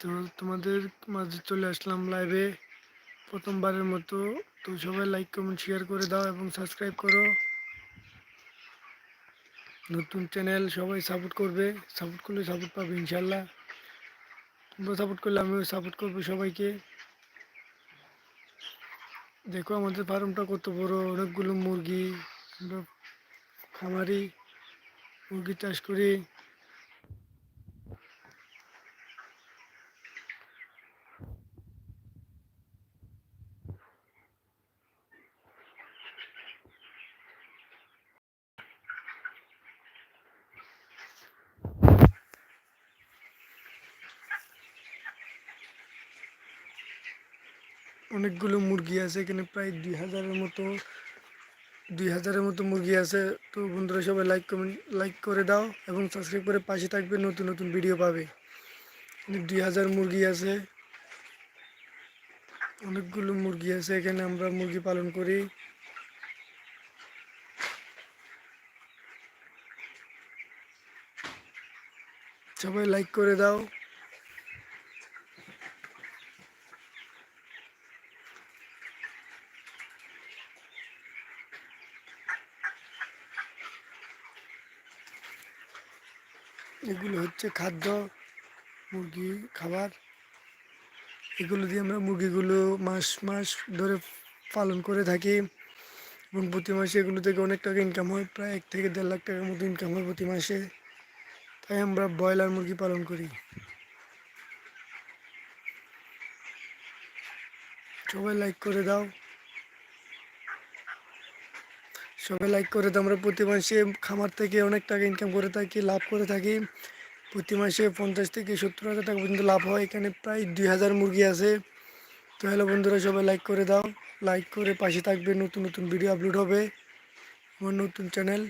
তো তোমাদের মাঝে চলে আসলাম লাইভে প্রথমবারের মতো। তো সবাই লাইক কমেন্ট শেয়ার করে দাও এবং সাবস্ক্রাইব করো। নতুন চ্যানেল সবাই সাপোর্ট করবে। সাপোর্ট করলে সাপোর্ট পাবে ইনশাল্লাহ তোমরা সাপোর্ট করলে আমিও সাপোর্ট করব সবাইকে। দেখো আমাদের ফার্মটা কত বড়। অনেকগুলো মুরগি, আমরা খামারি, মুরগি চাষ করি। অনেকগুলো মুরগি আছে, এখানে প্রায় দুই হাজারের মতো, দুই হাজারের মতো মুরগি আছে। তো বন্ধুরা, সবাই লাইক কমেন্ট লাইক করে দাও এবং সাবস্ক্রাইব করে পাশে থাকবে, নতুন নতুন ভিডিও পাবে। দুই হাজার মুরগি আছে। অনেকগুলো মুরগি আছে, এখানে আমরা মুরগি পালন করি। সবাই লাইক করে দাও। এগুলো হচ্ছে খাদ্য, মুরগি খাবার। এগুলো দিয়ে আমরা মুরগিগুলো মাস মাস ধরে পালন করে থাকি এবং প্রতি মাসে এগুলো থেকে অনেক টাকা ইনকাম হয়। প্রায় এক থেকে দেড় লাখ টাকার মতো ইনকাম হয় প্রতি মাসে। তাই আমরা ব্রয়লার মুরগি পালন করি। সবাই লাইক করে দাও। সবাই লাইক করে তো আমরা প্রতি মাসে খামার থেকে অনেক টাকা ইনকাম করে থাকি, লাভ করে থাকি। প্রতি মাসে পঞ্চাশ থেকে সত্তর হাজার টাকা পর্যন্ত লাভ হয়। এখানে প্রায় দুই হাজার মুরগি আছে। তো হ্যালো বন্ধুরা, সবাই লাইক করে দাও। লাইক করে পাশে থাকবে। নতুন নতুন ভিডিও আপলোড হবে। আমার নতুন চ্যানেল